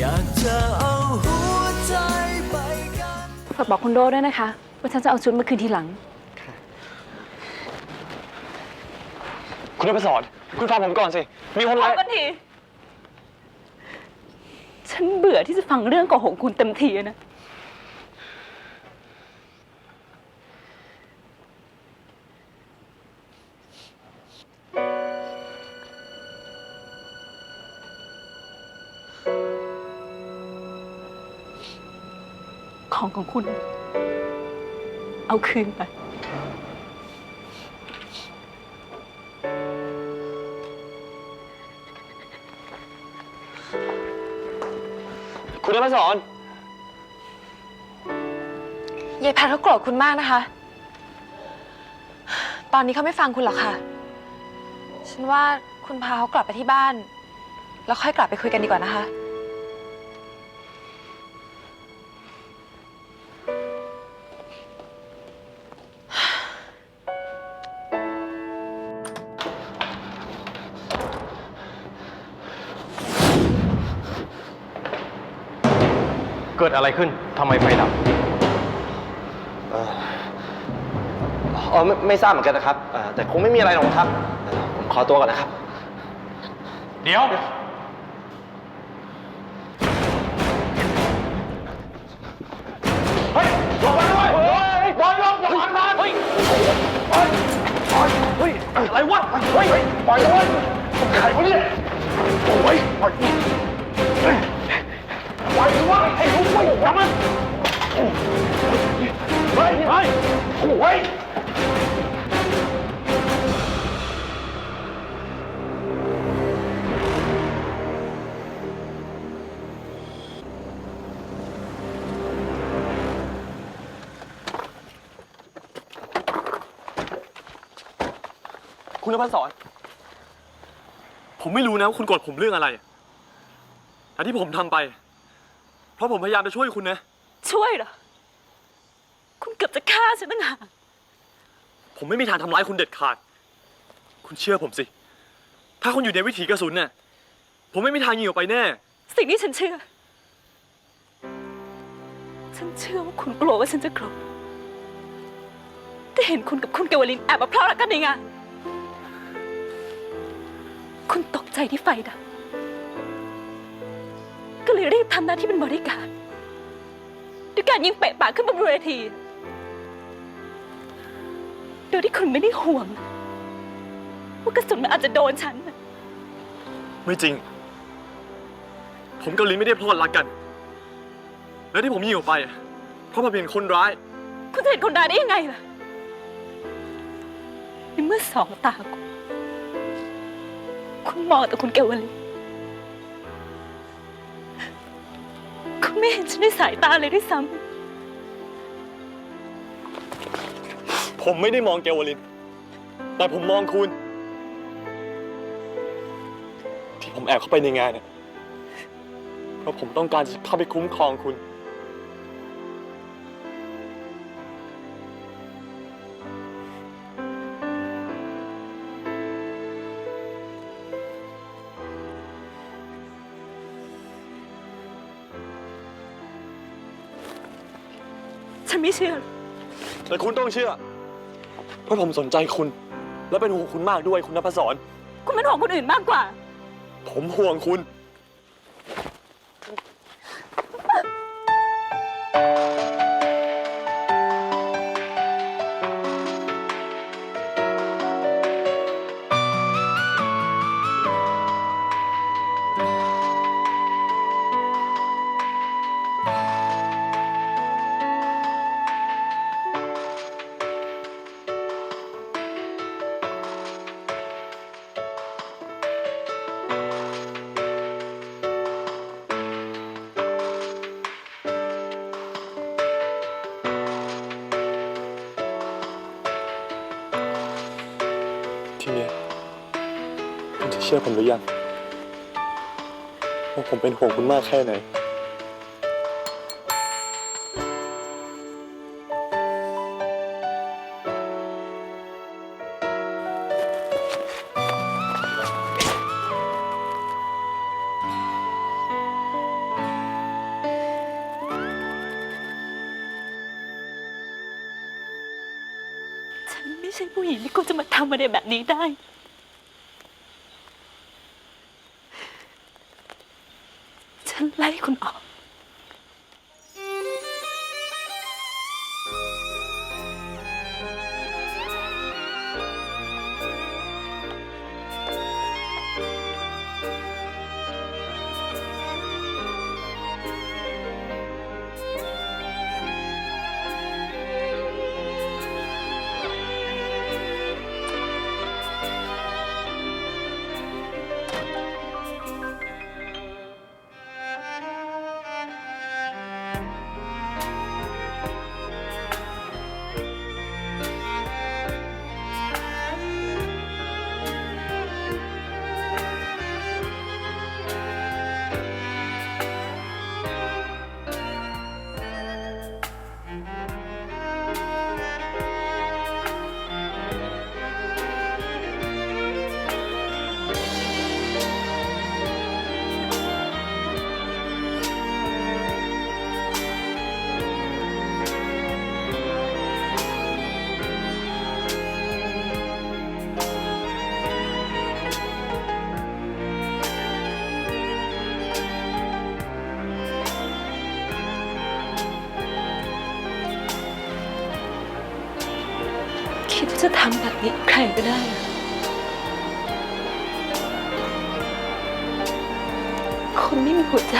อยากจะเอาหัวใจไปกันฝากบอกคุณโดด้วยนะคะ ว่าฉันจะเอาชุดมาคืนทีหลัง คุณนพศรคุณฟังผมก่อนสิ มีคนพร้าอยกันที ฉันเบื่อที่จะฟังเรื่องโกหกคุณเต็มทีนะ ของของคุณ เอาคืนไป คุณนพศรยายแพทเขาโกรธคุณมากนะคะ ตอนนี้เขาไม่ฟังคุณหรอกค่ะ ฉันว่าคุณพาเขากลับไปที่บ้าน แล้วค่อยกลับไปคุยกันดีกว่านะคะ เกิดอะไรขึ้นทำไมไฟดับอ๋อไม่ไม่ทราบเหมือนกันนะครับเอ่อแต่คงไม่มีอะไรหรอกครับเอ่อผมขอตัวก่อนนะครับ เดี๋ยว เฮ้ยลงมาด้วยเฮ้ยบอลลงอย่าพังมันเฮ้ยเฮ้ยเฮ้ย อะไรวะ เฮ้ย ปล่อยเลยใครวะเนี่ยโอ้ยปล่อยเฮ้ยปล่อยดิวะไอ้ลูก โอ้ยคุณนพศรผมไม่รู้นะว่าคุณโกรธผมเรื่องอะไรแต่ที่ผมทำไป เพราะผมพยายามจะช่วยคุณนะ ช่วยเหรอ คุณเกือบจะฆ่าฉันตั้งหากผมไม่มีทางทำร้ายคุณเด็ดขาด คุณเชื่อผมสิ ถ้าคุณอยู่ในวิถีกระสุนน่ะ ผมไม่มีทางยิงออกไปแน่ สิ่งที่ฉันเชื่อ ฉันเชื่อว่าคุณกลัวว่าฉันจะโกรธแต่เห็นคุณกับคุณเกวลินแอบมาพลอดรักกันในงาน คุณตกใจที่ไฟดับ ก็เลยรีบทำหน้าที่เป็นบริการด้วยการยิงเปะปากขึ้นบนเวที โดยที่คุณไม่ได้ห่วง ว่ากระสุนมันอาจจะโดนฉันน่ะไม่จริง ผมกับลินไม่ได้พลอดรักกัน แล้วที่ผมยิงออกไปอะเพราะผมเป็นคนร้าย คุณจะเห็นคนร้ายได้ยังไงล่ะในเมื่อสองตาคุณคุณมองแต่คุณเกวลีคุณไม่เห็นฉันในสายตาเลยด้วยซ้ ผมไม่ได้มองเกวลิน แต่ผมมองคุณ ที่ผมแอบเข้าไปในงานเนี่ยเพราะผมต้องการจะเข้าไปคุ้มครองคุณำฉันไม่เชื่อหรอกแต่คุณต้องเชื่อ เพราะผมสนใจคุณ และเป็นห่วงคุณมากด้วยคุณนภศร คุณเป็นห่วงคนอื่นมากกว่า ผมห่วงคุณุณจะเชื่อผมหรือยังว่าผมเป็นห่วงคุณมากแค่ไหน ฉันไม่ใช่ผู้หญิงที่ควรจะมาทำอะไรแบบนี้ได้ ไล่คุณออก จะทำแบบนี้ใครก็ได้คนไม่มีหัวใจ